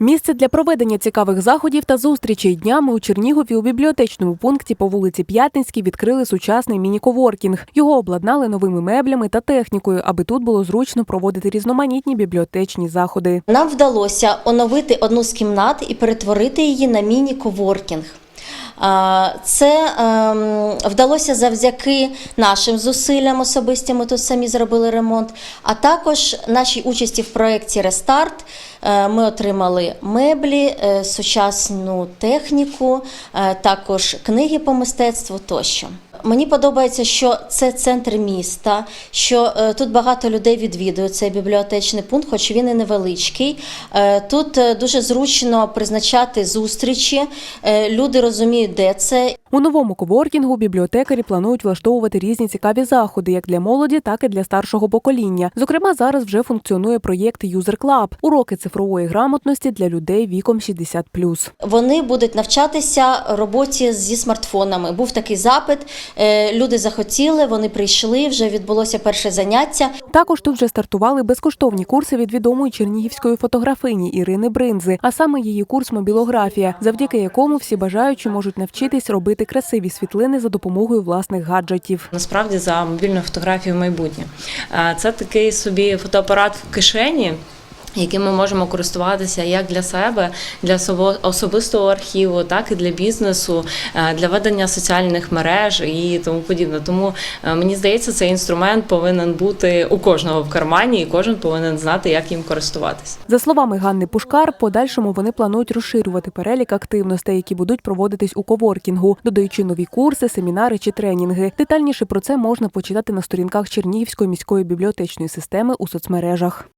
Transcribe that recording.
Місце для проведення цікавих заходів та зустрічей днями у Чернігові у бібліотечному пункті по вулиці П'ятницькій відкрили сучасний міні-коворкінг. Його обладнали новими меблями та технікою, аби тут було зручно проводити різноманітні бібліотечні заходи. Нам вдалося оновити одну з кімнат і перетворити її на міні-коворкінг. Це ем, вдалося завдяки нашим зусиллям особистим. Ми тут самі зробили ремонт. А також нашій участі в проєкті Рестарт е, ми отримали меблі, е, сучасну техніку, е, також книги по мистецтву тощо. Мені подобається, що це центр міста, що е, тут багато людей відвідують цей бібліотечний пункт, хоч він і невеличкий. Е, Тут е, дуже зручно призначати зустрічі. Люди розуміють, де це. У новому коворкінгу бібліотекарі планують влаштовувати різні цікаві заходи як для молоді, так і для старшого покоління. Зокрема, зараз вже функціонує проєкт User Club – уроки цифрової грамотності для людей віком 60+. Вони будуть навчатися роботі зі смартфонами. Був такий запит. е, Люди захотіли, вони прийшли. Вже відбулося перше заняття. Також тут вже стартували безкоштовні курси від відомої чернігівської фотографині Ірини Бринзи, а саме її курс мобілографія, завдяки якому всі бажаючі можуть навчитись робити красиві світлини за допомогою власних гаджетів. Насправді за мобільну фотографію майбутнє. Це такий собі фотоапарат в кишені. Яким ми можемо користуватися як для себе, для особистого архіву, так і для бізнесу, е, для ведення соціальних мереж і тому подібне. Тому е, мені здається, цей інструмент повинен бути у кожного в кармані, і кожен повинен знати, як їм користуватися. За словами Ганни Пушкар, подальшому вони планують розширювати перелік активностей, які будуть проводитись у коворкінгу, додаючи нові курси, семінари чи тренінги. Детальніше про це можна почитати на сторінках Чернігівської міської бібліотечної системи у соцмережах.